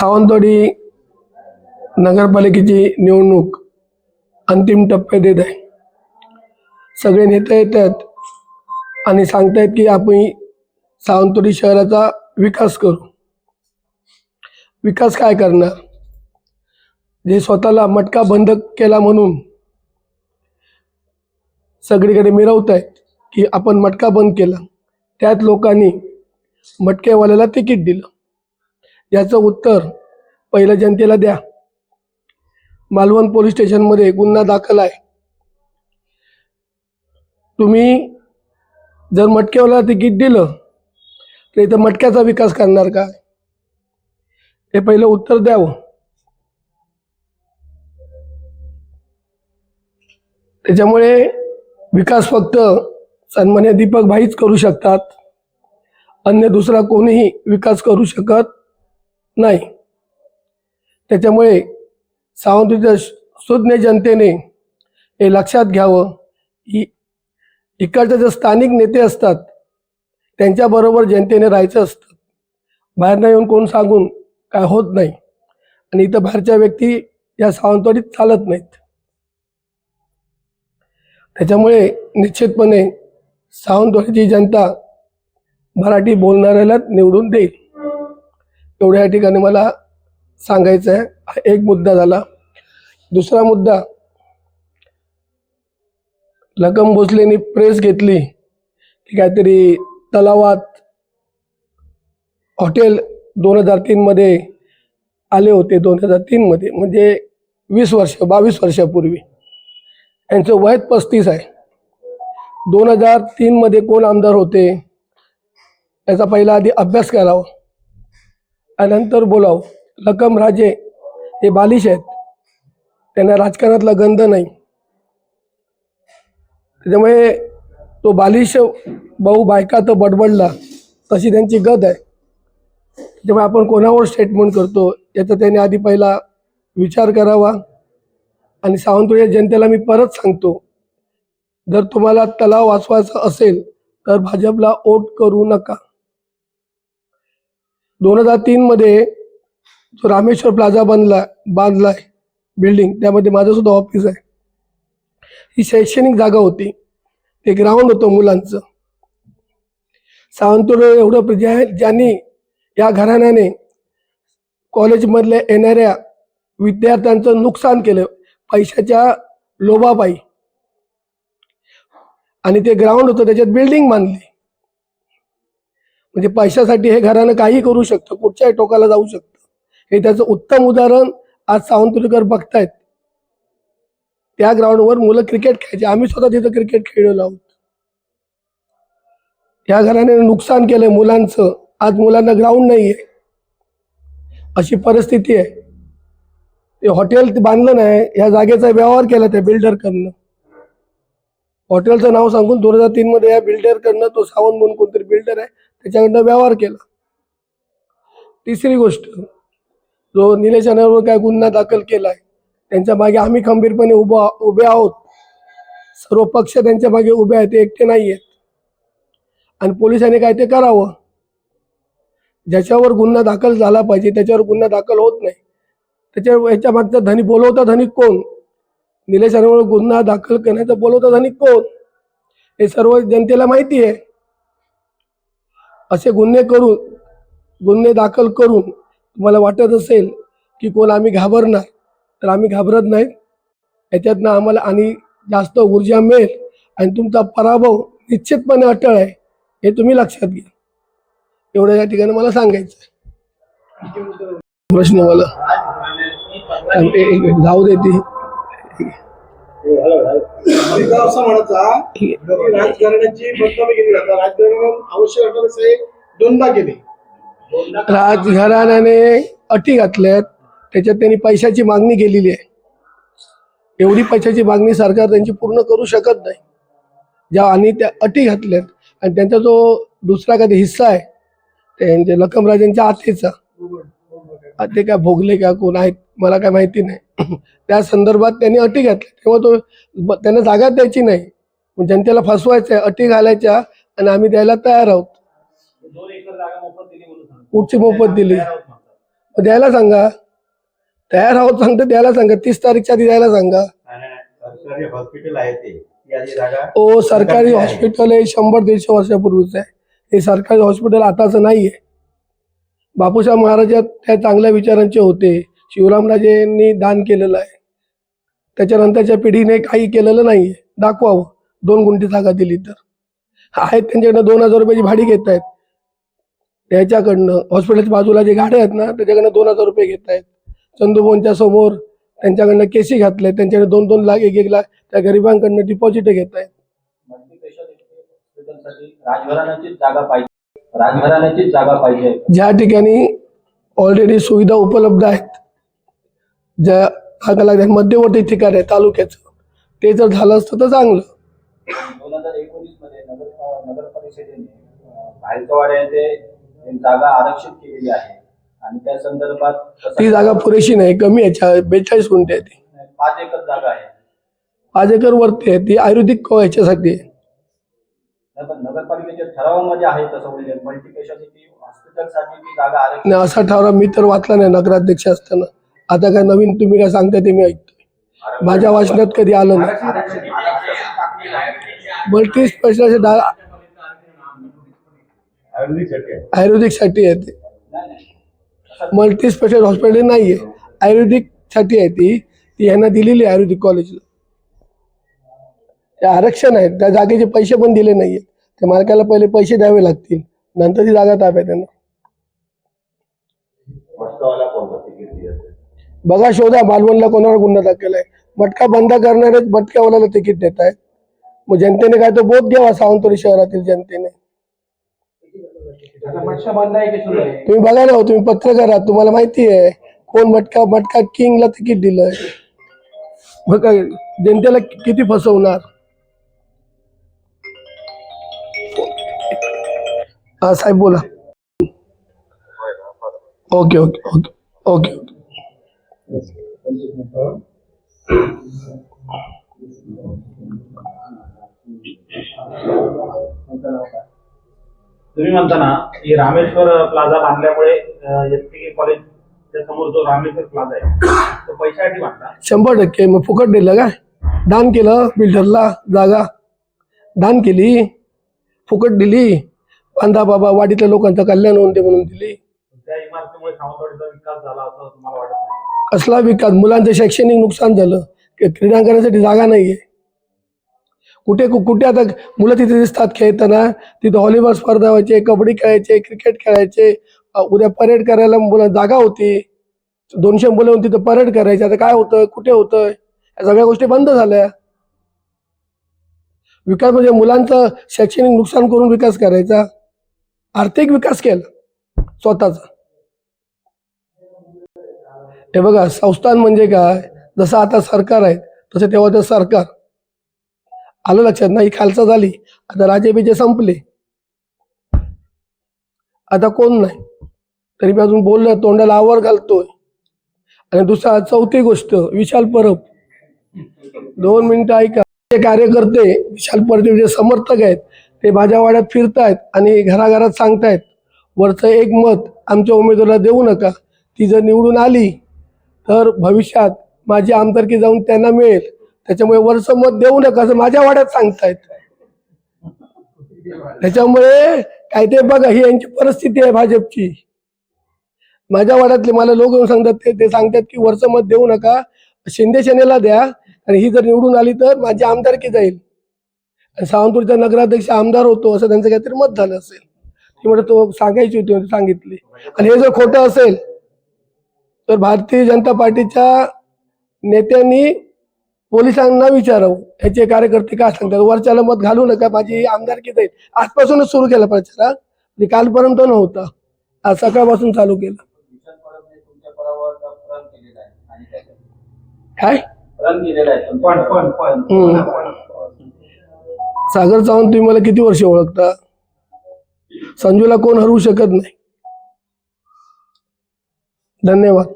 सावंतवाडी नगरपालिकेची निवडणूक अंतिम टप्प्यात येत आहे. सगळे नेते येतात आणि सांगतायत की आपण सावंतवाडी शहराचा विकास करू. विकास काय करणार? जे स्वतःला मटका बंद केला म्हणून सगळीकडे मिरवत आहेत की आपण मटका बंद केला. त्यात लोकांनी मटकेवाल्याला तिकीट दिलं. याचं उत्तर पहिलं जनतेला द्या. मालवण पोलीस स्टेशनमध्ये गुन्हा दाखल आहे. तुम्ही जर मटक्यावाला तिकीट दिलं तर इथं मटक्याचा विकास करणार का? हे पहिलं उत्तर द्यावं. त्याच्यामुळे विकास फक्त सन्मान्य दीपक भाईच करू शकतात. अन्य दुसरा कोणीही विकास करू शकत नाही. त्याच्यामुळे सावंतच्या सुज्ञ जनतेने हे लक्षात घ्यावं. की इकडचे जे स्थानिक नेते असतात त्यांच्याबरोबर जनतेने राहायचं असतं. बाहेरनं येऊन कोण सांगून काय होत नाही. आणि इथं बाहेरच्या व्यक्ती या सावंतवाडीत चालत नाहीत. त्याच्यामुळे निश्चितपणे सावंतवाडीची जनता मराठी बोलणाऱ्याला निवडून देईल. एवढ्या या ठिकाणी मला सांगायचं आहे हा एक मुद्दा झाला. दुसरा मुद्दा लकम भोसलेनी प्रेस घेतली की काहीतरी तलावात हॉटेल दोन हजार तीनमध्ये आले होते दोन हजार तीनमध्ये म्हणजे वीस वर्ष बावीस वर्षापूर्वी. यांचं वय पस्तीस आहे. दोन हजार तीनमध्ये कोण आमदार होते? याचा पहिला आधी अभ्यास करावा. आणि नंतर लकम राजे हे बालिश आहेत. त्यांना राजकारणातला गंध नाही. त्याच्यामुळे तो बालिश भाऊ बायका तर बडबडला तशी त्यांची गद आहे. त्याच्यामुळे आपण कोणावर स्टेटमेंट करतो याचा त्याने आधी पहिला विचार करावा. आणि सावंतवाडी जनतेला मी परत सांगतो जर तुम्हाला तलाव वाचवायचा असेल तर भाजपला वोट करू नका. दोन हजार तीनमध्ये जो रामेश्वर प्लाझा बांधला बांधलाय बिल्डिंग त्यामध्ये माझं सुद्धा ऑफिस आहे. ही शैक्षणिक जागा होती. ते ग्राउंड होतं मुलांचं. सावंतवाडी एवढं ज्या ज्यांनी या घराण्याने कॉलेजमधल्या येणाऱ्या विद्यार्थ्यांचं नुकसान केलं पैशाच्या लोभापायी. आणि ते ग्राउंड होतं त्याच्यात बिल्डिंग बांधली. म्हणजे पैशासाठी हे घरानं काही करू शकतं कुठच्याही टोकाला जाऊ शकतं. हे त्याचं उत्तम उदाहरण आज सावंतुरीकर बघतायत. त्या ग्राउंडवर मुलं क्रिकेट खेळायचे. आम्ही स्वतः तिथं क्रिकेट खेळलेलो आहोत. या घराने नुकसान केलंय मुलांचं. आज मुलांना ग्राउंड नाही आहे अशी परिस्थिती आहे. ते हॉटेल बांधलं नाही. या जागेचा व्यवहार केला त्या बिल्डरकडनं हॉटेलचं नाव सांगून दोन हजार तीन मध्ये या बिल्डरकडनं तो सावंत म्हणून कोणतरी बिल्डर आहे. त्याच्याकडनं व्यवहार केला. तिसरी गोष्ट जो निलेश राणेवर काय गुन्हा दाखल केलाय त्यांच्या मागे आम्ही खंबीरपणे उभा उभे आहोत. सर्व पक्ष त्यांच्या मागे उभे आहेत ते एकटे नाही आहेत आणि पोलिसांनी काय ते करावं? ज्याच्यावर गुन्हा दाखल झाला पाहिजे त्याच्यावर गुन्हा दाखल होत नाही. त्याच्या याच्या मागचा धनी बोलवता धनिक कोण? निलेश राणेवर गुन्हा दाखल करण्याचा बोलवता धनिक कोण? हे सर्व जनतेला माहिती आहे. असे गुन्हे करून गुन्हे दाखल करून तुम्हाला वाटत असेल की कोण आम्ही घाबरणार तर आम्ही घाबरत नाही. याच्यातनं आम्हाला आणि जास्त ऊर्जा मिळेल आणि तुमचा पराभव निश्चितपणे अटळ आहे हे तुम्ही लक्षात घ्या. एवढं या ठिकाणी मला सांगायचं आहे. प्रश्न मला जाऊ दे एकदा असं म्हणता की राजकारणाची बदनामी केली. जातात आवश्यक असणारे साहेब दोनदा केले. राजघराण्याने अटी घातल्यात. त्याच्यात त्यांनी पैशाची मागणी केलेली आहे. एवढी पैशाची मागणी सरकार त्यांची पूर्ण करू शकत नाही. ज्या आणि त्या अटी घातल्यात. आणि त्यांचा जो दुसरा कधी हिस्सा आहे त्यांच्या लखमराजांच्या आतेचा. ते काय भोगले का कोण आहेत? मला काय माहिती नाही. त्या संदर्भात त्यांनी अटी घातल्या. तेव्हा तो त्यांना जागा द्यायची नाही. जनतेला फसवायचं आहे अटी घालायच्या आणि आम्ही द्यायला तयार आहोत. मोफत दिली. कुठची मोफत दिली द्यायला सांगा. तयार आहोत सांगतो द्यायला सांगा. तीस तारीखच्या आधी द्यायला सांगा. सरकारी हॉस्पिटल आहे ते ओ सरकारी आहे. हॉस्पिटल हे शंभर दीडशे वर्षापूर्वीच आहे. हे सरकारी हॉस्पिटल आताच नाहीये. बापूसाहेब महाराज त्या चांगल्या विचारांचे होते. शिवरामराजेंनी दान केलेलं आहे. त्याच्यानंतरच्या पिढीने काही केलेलं नाही आहे दाखवावं. दोन गुंठी जागा दिली तर. आहेत त्यांच्याकडनं दोन हजार रुपयाची भाडी घेत आहेत. त्याच्याकडनं हॉस्पिटलच्या बाजूला जे गाड्या आहेत ना त्याच्याकडनं दोन हजार रुपये घेत आहेत. चंदुभवनच्या समोर त्यांच्याकडनं केसी घातले त्यांच्याकडे दोन दोन लाख एक एक लाख त्या गरिबांकडनं डिपॉझिट घेत आहेत. ज्या ठिकाणी ऑलरेडी सुविधा उपलब्ध आहेत ज्या भागाला मध्यवर्ती ठिकाण आहे तालुक्याचं ते जर झालं असतं तर चांगलं. दोन हजार एकोणीसमध्ये नगर नगर परिषदेने अं, भायखवाड येथे एक जागा आरक्षित केलेली आहे. आणि त्या संदर्भात कसं- ती जागा पुरेशी नाही कमी आहे बेचाळीस गुंठे आहे ती. पाच एकर जागा आहे. पाच एकर वरती आहे ती आयुर्वेदिक ह्याच्यासाठी आहे. नाही, पण नगरपालिकेच्या ठरावामध्ये आहे तसं उल्लेख मल्टीस्पेशालिटी हॉस्पिटलसाठी ती जागा आरक्षित आणि असा ठराव मी तर वाचला नाही नगराध्यक्ष असताना. आता काय नवीन तुम्ही काय सांगताय ते मी ऐकतोय. माझ्या वाचनात कधी आलं नाही. मल्टी स्पेशल आयुर्वेदिकसाठी आहे आयुर्वेदिकसाठी आहे ते. मल्टी स्पेशल हॉस्पिटल नाही आहे आयुर्वेदिकसाठी आहे ती. ती यांना दिलेली आहे आयुर्वेदिक कॉलेजला ते आरक्षण आहे. त्या जागेचे पैसे पण दिले नाहीये. त्या मालकाला पहिले पैसे द्यावे लागतील. नंतर ती जागा ताब्यात त्यांना बघा शोधा. मालवणला कोणावर गुन्हा दाखल आहे? मटका बंद करणारे मटक्यावाल्याला तिकीट देत आहेत. मग जनतेने काय तो बोध घ्यावा सावंतवाडी शहरातील जनतेने? तुम्ही बघा ना तुम्ही पत्रकार आहात. तुम्हाला माहिती आहे. कोण मटका मटका किंगला तिकीट दिलंय? मग जनतेला किती फसवणार? हा साहेब बोला. Okay okay okay okay okay. तुम्ही म्हणता ना की रामेश्वर प्लाझा बांधल्यामुळे एस पी कॉलेजच्या समोर जो रामेश्वर प्लाझा आहे तो पैशासाठी बांधला? शंभर टक्के. मग फुकट दिलं काय? दान केलं बिल्डरला जागा. दान केली फुकट दिली. बांधा बाबा वाडीतल्या लोकांचं कल्याण होऊन दे म्हणून दिली. त्या इमारतीमुळे सावंतवाडीचा विकास झाला असं तुम्हाला वाटत नाही? कसला विकास? मुलांचं शैक्षणिक नुकसान झालं. की करण्यासाठी जागा नाही आहे कुठे कु- कुठे आता मुलं तिथे दिसतात खेळताना? तिथे व्हॉलीबॉल स्पर्धा व्हायचे कबड्डी खेळायचे क्रिकेट खेळायचे. उद्या परेड करायला मुलं जागा होती. दोनशे मुलं तिथं परेड करायचे. आता काय होतं कुठे होतं या सगळ्या गोष्टी बंद झाल्या. विकास म्हणजे मुलांचं शैक्षणिक नुकसान करून विकास करायचा. आर्थिक विकास केला. स्वतःचा. हे बघा संस्थान म्हणजे काय? जसं आता सरकार आहे तसं तेव्हा ते सरकार. आलं लक्षात नाही खालसा झाली. आता राजे बीजे संपले. आता कोण नाही? तरी मी अजून बोललो तोंडाला आवर घालतोय. आणि दुसरा चौथी गोष्ट विशाल परब. दोन मिनिटं ऐका. जे कार्यकर्ते विशाल परब जे समर्थक आहेत ते माझ्या वाड्यात फिरतायत आणि घराघरात सांगतायत वरचं एक मत आमच्या उमेदवाराला देऊ नका. ती जर निवडून आली तर भविष्यात माझी आमदारकी जाऊन त्यांना मिळेल. त्याच्यामुळे वरचं मत देऊ नका असं माझ्या वाड्यात सांगतायत त्याच्यामुळे काय ते बघा ही यांची परिस्थिती आहे भाजपची. माझ्या वाड्यातले मला लोक येऊन सांगतात ते ते सांगतात की वरचं मत देऊ नका शिंदे सेनेला द्या. आणि ही जर निवडून आली तर माझी आमदारकी जाईल. आणि सावंतवाडीचा नगराध्यक्ष आमदार होतो असं त्यांचं काहीतरी मत झालं असेल. ती म्हणजे तो सांगायची होती सांगितली. आणि हे जर खोटं असेल तर भारतीय जनता पार्टीच्या नेत्यांनी पोलिसांना विचारावं. ह्याचे कार्यकर्ते काय सांगतात? वरच्याला मत घालू नका माझी आमदारकी जाईल. आजपासूनच सुरू केला प्रचार कालपर्यंत नव्हता. आज सकाळपासून चालू केलं. काय? सागर चव्हाण तुम्ही मला किती वर्ष ओळखता? संजूला कोण हरवू शकत नाही? धन्यवाद.